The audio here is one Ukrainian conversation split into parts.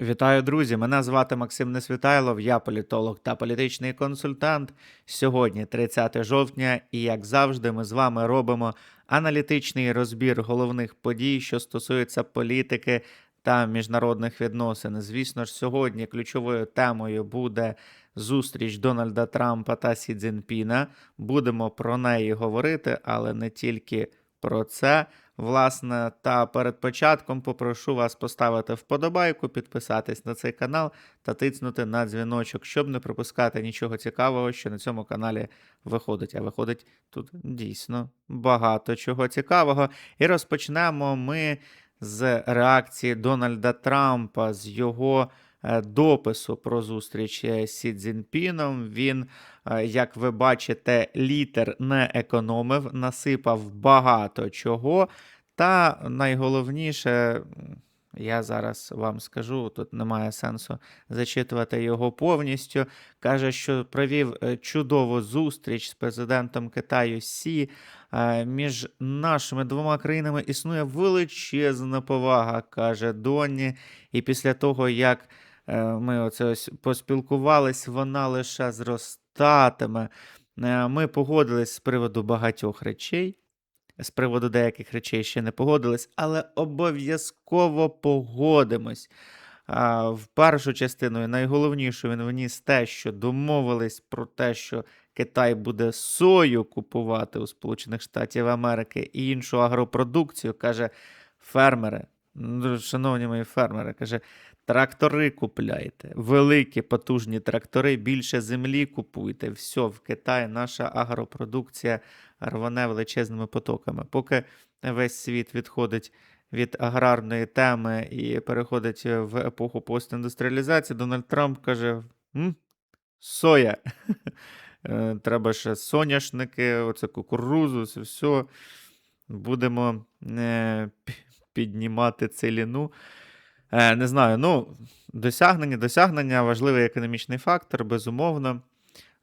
Вітаю, друзі! Мене звати Максим Несвітайлов, я політолог та політичний консультант. Сьогодні 30 жовтня, і як завжди, ми з вами робимо аналітичний розбір головних подій, що стосуються політики та міжнародних відносин. Звісно ж, сьогодні ключовою темою буде зустріч Дональда Трампа та Сі Цзіньпіна. Будемо про неї говорити, але не тільки про це. Власне, та перед початком попрошу вас поставити вподобайку, підписатись на цей канал та тицнути на дзвіночок, щоб не пропускати нічого цікавого, що на цьому каналі виходить. А виходить тут дійсно багато чого цікавого. І розпочнемо ми з реакції Дональда Трампа, з його е, допису про зустріч е, Сі Цзіньпіном. Він, е, як ви бачите, літер не економив, насипав багато чого. Та найголовніше, я зараз вам скажу, тут немає сенсу зачитувати його повністю. Каже, що провів е, чудову зустріч з президентом Китаю Сі. Е, Між нашими двома країнами існує величезна повага, каже Донні. І після того, як е, ми оце ось поспілкувались, вона лише зростатиме. Ми погодились з приводу багатьох речей. З приводу деяких речей ще не погодились, але обов'язково погодимось. А, в першу частину, і найголовніше, він вніс те, що домовились про те, що Китай буде сою купувати у Сполучених Штатів Америки і іншу агропродукцію, каже фермери. Шановні мої фермери, каже, трактори купляйте, великі потужні трактори, більше землі купуйте. Все, в Китаї наша агропродукція рване величезними потоками. Поки весь світ відходить від аграрної теми і переходить в епоху постіндустріалізації, Дональд Трамп каже: М? соя. Е, Треба ще соняшники, оце кукурузу, це все. Будемо е, пі- піднімати целіну. Е, не знаю, ну, досягнення, досягнення, важливий економічний фактор, безумовно.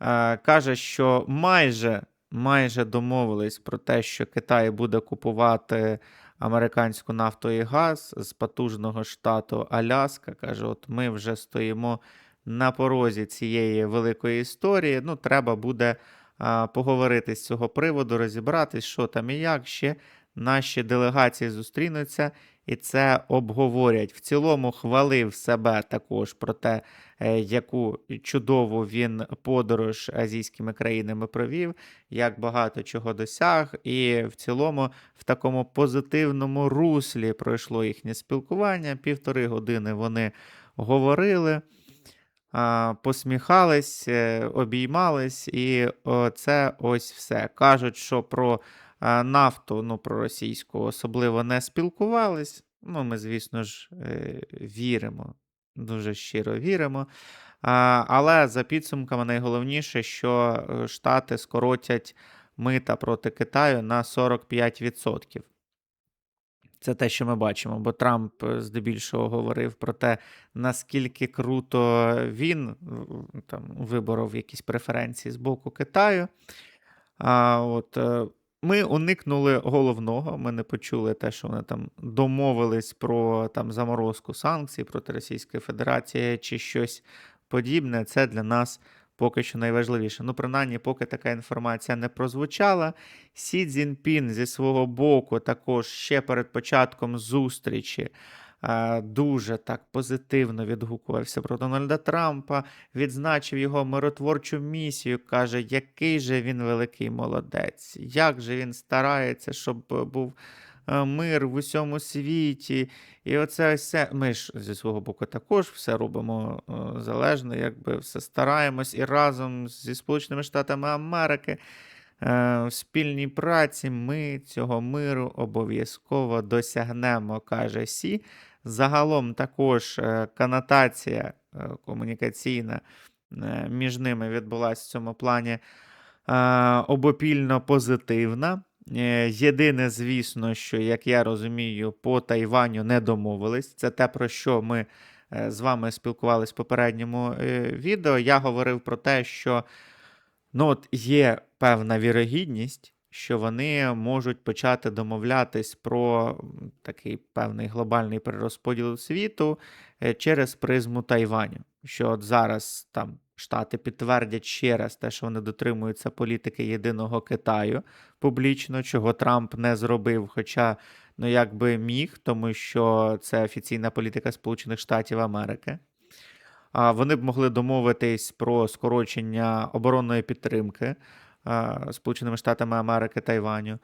Е, каже, що майже, майже домовились про те, що Китай буде купувати американську нафту і газ з потужного штату Аляска. Каже, от ми вже стоїмо на порозі цієї великої історії. Ну, треба буде а, поговорити з цього приводу, розібратись, що там і як ще. Наші делегації зустрінуться і це обговорять. В цілому хвалив себе також про те, е, яку чудову він подорож азійськими країнами провів, як багато чого досяг, і в цілому в такому позитивному руслі пройшло їхнє спілкування. Півтори години вони говорили. Посміхались, е, обіймались, і це ось все. Кажуть, що про нафту, ну, про російську особливо не спілкувались. Ну, ми, звісно ж, е, віримо, дуже щиро віримо. Але за підсумками найголовніше, що е, Штати скоротять мита проти Китаю на 45%. Це те, що ми бачимо, бо Трамп е, здебільшого говорив про те, наскільки круто він там виборов якісь преференції з боку Китаю. А, от, ми уникнули головного. Ми не почули те, що вони там домовились про там заморозку санкцій проти Російської Федерації чи щось подібне. Це для нас поки що найважливіше. Ну, принаймні, поки така інформація не прозвучала. Сі Цзіньпін зі свого боку також ще перед початком зустрічі. Е, Дуже так позитивно відгукувався про Дональда Трампа, відзначив його миротворчу місію. Каже, який же він великий молодець, як же він старається, щоб був е, мир в усьому світі. І оце все. Ми ж зі свого боку також все робимо е, залежно, якби все стараємось і разом зі Сполученими Штатами Америки в спільній праці ми цього миру обов'язково досягнемо, каже Сі. Загалом також е, канотація е, комунікаційна е, між ними відбулася в цьому плані обопільно позитивна. Єдине, звісно, що, як я розумію, по Тайваню не домовились. Це те, про що ми з вами спілкувалися в попередньому відео. Я говорив про те, що ну, от є певна вірогідність, що вони можуть почати домовлятись про такий певний глобальний перерозподіл світу е, через призму Тайваню. Що от зараз там Штати підтвердять ще раз те, що вони дотримуються політики єдиного Китаю публічно, чого Трамп не зробив, хоча ну якби міг, тому що це офіційна політика Сполучених Штатів Америки. А вони б могли домовитись про скорочення оборонної підтримки Сполученими Штатами Америки Тайваню.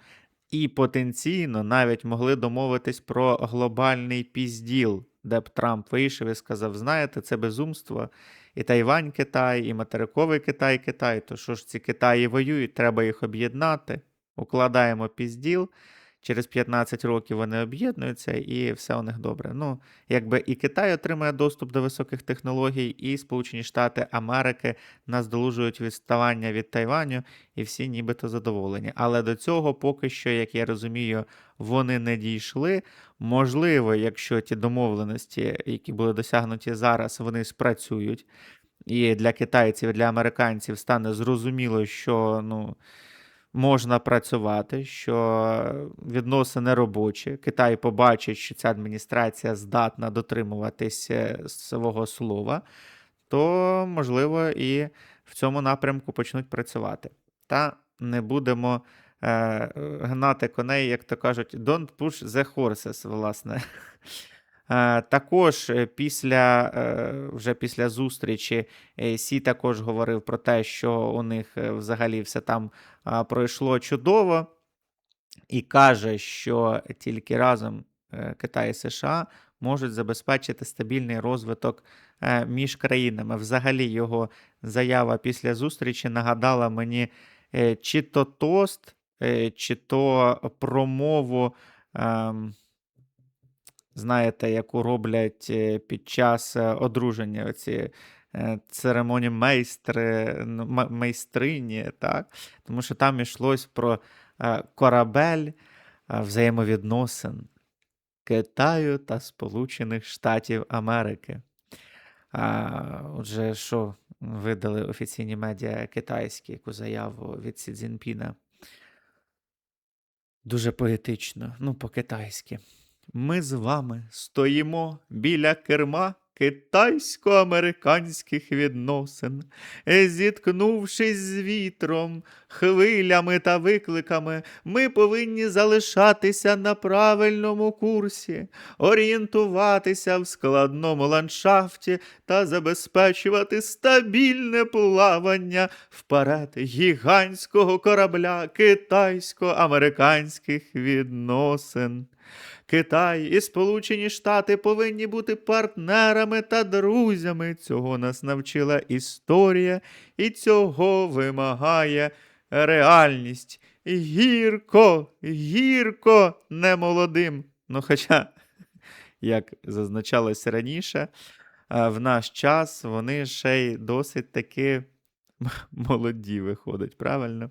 І потенційно навіть могли домовитись про глобальний пізділ, де б Трамп вийшов і сказав: знаєте, це безумство. І Тайвань Китай, і материковий Китай Китай. То що ж ці Китаї воюють, треба їх об'єднати. Укладаємо пізділ. Через 15 років вони об'єднуються, і все у них добре. Ну, якби і Китай отримує доступ до високих технологій, і Сполучені Штати Америки наздолужують відставання від Тайваню, і всі нібито задоволені. Але до цього поки що, як я розумію, вони не дійшли. Можливо, якщо ті домовленості, які були досягнуті зараз, вони спрацюють. І для китайців, і для американців стане зрозуміло, що ну, можна працювати, що відносини робочі. Китай побачить, що ця адміністрація здатна дотримуватись е, свого слова, то, можливо, і в цьому напрямку почнуть працювати. Та не будемо е, гнати коней, як то кажуть, don't push the horses, власне. Е, Також е, після, е, вже після зустрічі Сі також говорив про те, що у них взагалі все там пройшло чудово, і каже, що тільки разом Китай і США можуть забезпечити стабільний розвиток між країнами. Взагалі, його заява після зустрічі нагадала мені чи то тост, чи то промову. Знаєте, яку роблять е, під час е, одруження оці е, церемонії майстри, майстрині, так? Тому що там йшлось про корабель взаємовідносин Китаю та Сполучених Штатів Америки. А, отже, що видали офіційні медіа китайські, яку заяву від Сі Цзіньпіна? Дуже поетично, ну, по-китайськи. Ми з вами стоїмо біля керма китайсько-американських відносин, зіткнувшись з вітром, хвилями та викликами, ми повинні залишатися на правильному курсі, орієнтуватися в складному ландшафті та забезпечувати стабільне плавання вперед гігантського корабля китайсько-американських відносин. Китай і Сполучені Штати повинні бути партнерами та друзями. Цього нас навчила історія, і цього вимагає реальність. Гірко, гірко немолодим. Ну, хоча, як зазначалось раніше, в наш час вони ще й досить таки молоді виходять, правильно?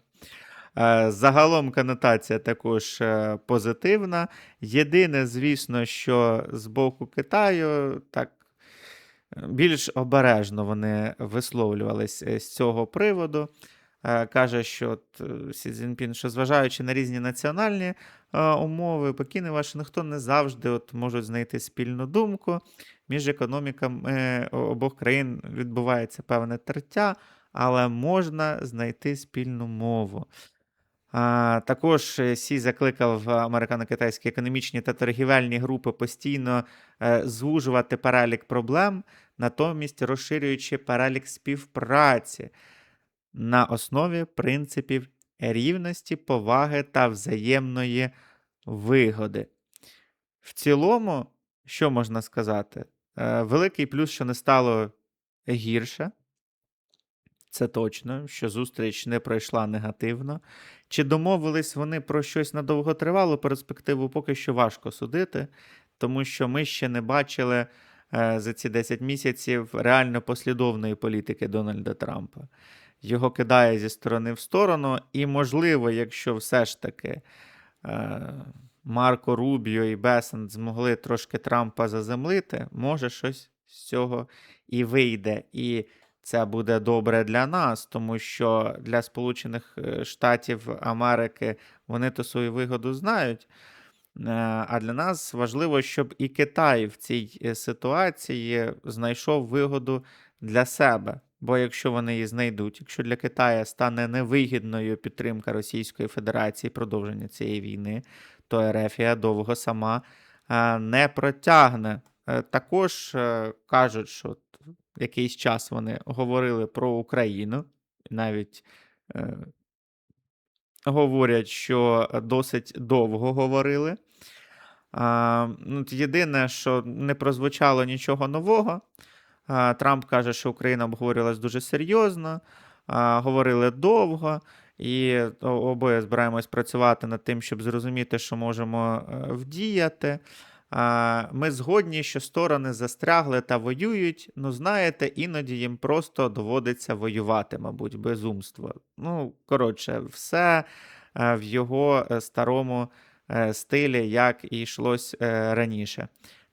Е, Загалом конотація також е, позитивна. Єдине, звісно, що з боку Китаю так е, більш обережно вони висловлювались з цього приводу. Каже, що от, Сі Цзіньпін, що зважаючи на різні національні умови, Пекін і Вашингтон не завжди от можуть знайти спільну думку. Між економіками обох країн відбувається певне тертя, але можна знайти спільну мову. Також е, Сі закликав американо-китайські економічні та торгівельні групи постійно е, звужувати перелік проблем, натомість розширюючи перелік співпраці на основі принципів рівності, поваги та взаємної вигоди. В цілому, що можна сказати? Е, великий плюс, що не стало гірше. Це точно, що зустріч не пройшла негативно. Чи домовились вони про щось на довготривалу перспективу, поки що важко судити, тому що ми ще не бачили е, за ці 10 місяців реально послідовної політики Дональда Трампа. Його кидає зі сторони в сторону, і, можливо, якщо все ж таки е, Марко Рубіо і Бесент змогли трошки Трампа заземлити, може щось з цього і вийде. І це буде добре для нас, тому що для Сполучених е, Штатів Америки вони то свою вигоду знають. Е, А для нас важливо, щоб і Китай в цій е, ситуації знайшов вигоду для себе. Бо якщо вони її знайдуть, якщо для Китаю стане невигідною підтримка Російської Федерації продовження цієї війни, то Ерефія довго сама не протягне. Також кажуть, що якийсь час вони говорили про Україну, навіть е, говорять, що досить довго говорили. А, ну, єдине, що не прозвучало нічого нового. А, Трамп каже, що Україна обговорювалась дуже серйозно, а, говорили довго, і обоє збираємось працювати над тим, щоб зрозуміти, що можемо е, вдіяти. Ми згодні, що сторони застрягли та воюють. Ну, знаєте, іноді їм просто доводиться воювати, мабуть, безумство. Ну, коротше, все е, в його е, старому е, стилі, як і йшлось раніше.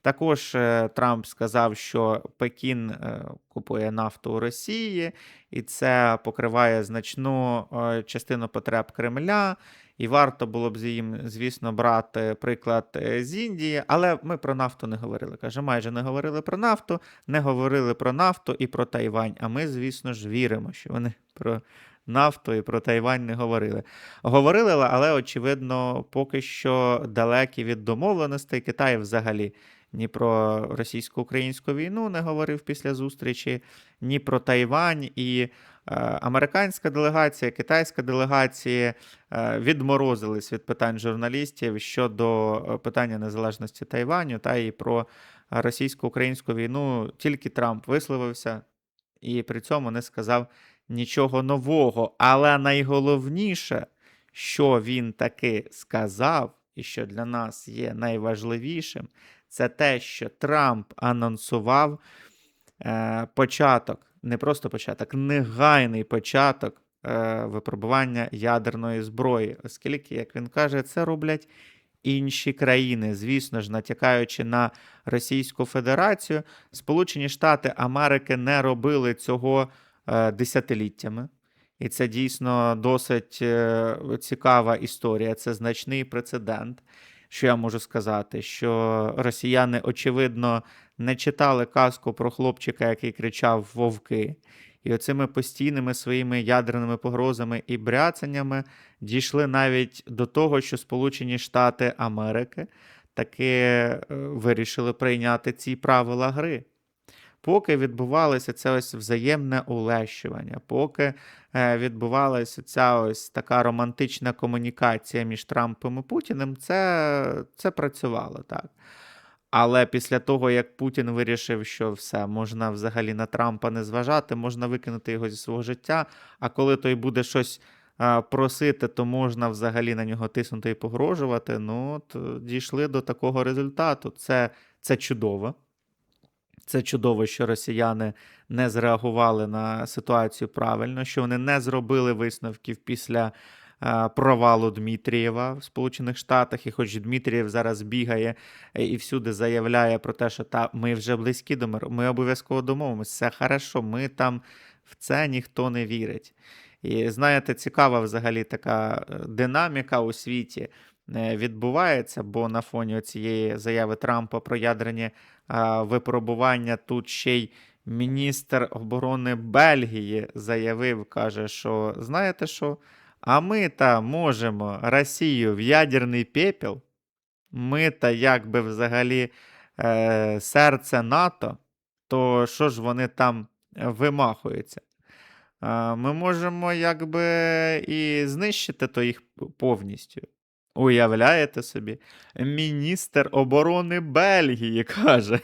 Також е, Трамп сказав, що Пекін е, купує нафту у Росії, і це покриває значну е, частину потреб Кремля. І варто було б їм, звісно, брати приклад з Індії, але ми про нафту не говорили. Каже, майже не говорили про нафту, не говорили про нафту і про Тайвань. А ми, звісно ж, віримо, що вони про нафту і про Тайвань не говорили. Говорили, але очевидно, поки що далекі від домовленостей. Китай взагалі ні про російсько-українську війну не говорив після зустрічі, ні про Тайвань. І е, американська делегація, китайська делегація е, відморозились від питань журналістів щодо е, питання незалежності Тайваню та і про російсько-українську війну. Тільки Трамп висловився і при цьому не сказав нічого нового. Але найголовніше, що він таки сказав, і що для нас є найважливішим, це те, що Трамп анонсував е, початок, не просто початок, негайний початок е, випробування ядерної зброї, оскільки, як він каже, це роблять інші країни, звісно ж, натякаючи на Російську Федерацію, Сполучені Штати Америки не робили цього е, десятиліттями. І це дійсно досить е, цікава історія. Це значний прецедент. Що я можу сказати? Що росіяни, очевидно, не читали казку про хлопчика, який кричав вовки. І оцими постійними своїми ядерними погрозами і бряцаннями дійшли навіть до того, що Сполучені Штати Америки таки е, вирішили прийняти ці правила гри. Поки відбувалося це ось взаємне улещування, поки е, відбувалася ця ось така романтична комунікація між Трампом і Путіним, це, це працювало так. Але після того, як Путін вирішив, що все, можна взагалі на Трампа не зважати, можна викинути його зі свого життя. А коли той буде щось а, просити, то можна взагалі на нього тиснути і погрожувати. Ну, е, дійшли до такого результату. Це, це чудово. Це чудово, що росіяни не зреагували на ситуацію правильно, що вони не зробили висновків після е, провалу Дмитрієва в Сполучених Штатах. І хоч Дмитрієв зараз бігає е, і всюди заявляє про те, що та ми вже близькі до миру, ми обов'язково домовимося, все хорошо, ми там в це ніхто не вірить. І знаєте, цікава взагалі така е, динаміка у світі відбувається, бо на фоні цієї заяви Трампа про ядерні випробування тут ще й міністр оборони Бельгії заявив, каже, що знаєте що? А ми та можемо Росію в ядерний пепел. Ми та якби взагалі е, серце НАТО, то що ж вони там е, вимахуються? А, Ми можемо якби і знищити то їх повністю. Уявляєте собі? Міністр оборони Бельгії каже,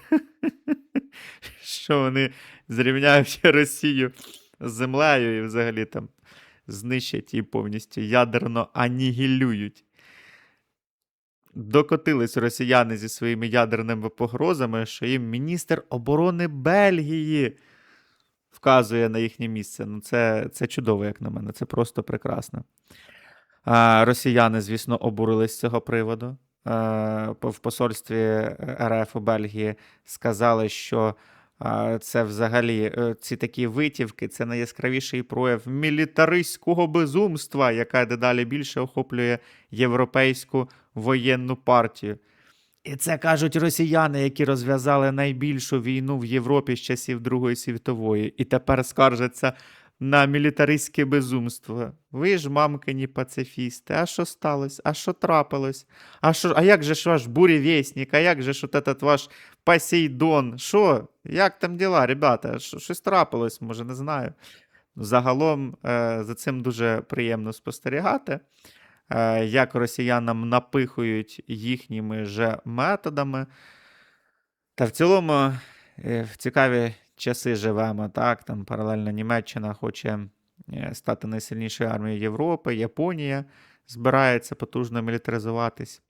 що вони зрівняють Росію з землею і взагалі там знищать її повністю ядерно анігілюють. Докотились росіяни зі своїми ядерними погрозами, що їм міністр оборони Бельгії вказує на їхнє місце. Ну, це, це чудово, як на мене, це просто прекрасно. Росіяни, звісно, обурились з цього приводу. Е, В посольстві РФ у Бельгії сказали, що Це взагалі е, ці такі витівки, це найяскравіший прояв мілітаристського безумства, яка дедалі більше охоплює європейську воєнну партію. І це кажуть росіяни, які розв'язали найбільшу війну в Європі з часів Другої світової, і тепер скаржаться на мілітаристське безумство. Ви ж, мамкині пацифісти, а що сталося? А що трапилось? А що, а як же ж ваш бурєвєснік? А як же ж от этот ваш Посейдон? Що? Як там діла, ребята? Що- Щось трапилось, може, не знаю. Загалом е, за цим дуже приємно спостерігати, е, як росіянам напихують їхніми же методами. Та в цілому е, цікаві часи живемо, так? Там паралельно Німеччина хоче е, стати найсильнішою армією Європи, Японія збирається потужно мілітаризуватись.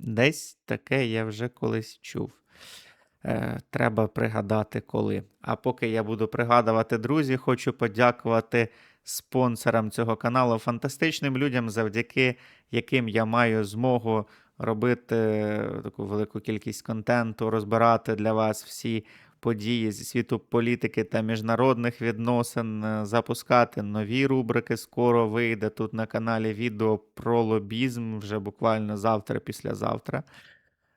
Десь таке я вже колись чув. Е, треба пригадати коли. А поки я буду пригадувати, друзі, хочу подякувати спонсорам цього каналу, фантастичним людям, завдяки яким я маю змогу робити е, таку велику кількість контенту, розбирати для вас всі події зі світу політики та міжнародних відносин, е, запускати нові рубрики. Скоро вийде тут на каналі відео про лобізм вже буквально завтра, післязавтра.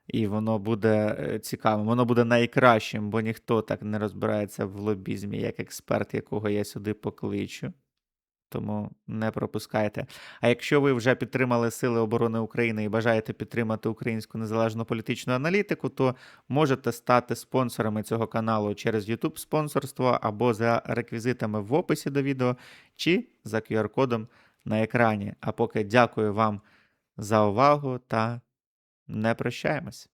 І воно буде е, цікавим. Воно буде найкращим, бо ніхто так не розбирається в лобізмі, як експерт, якого я сюди покличу. Тому не пропускайте. А якщо ви вже підтримали Сили оборони України і бажаєте підтримати українську незалежну політичну аналітику, то можете стати спонсорами цього каналу через YouTube спонсорство або за реквізитами в описі до відео, чи за QR-кодом на екрані. А поки дякую вам за увагу та не прощаємось.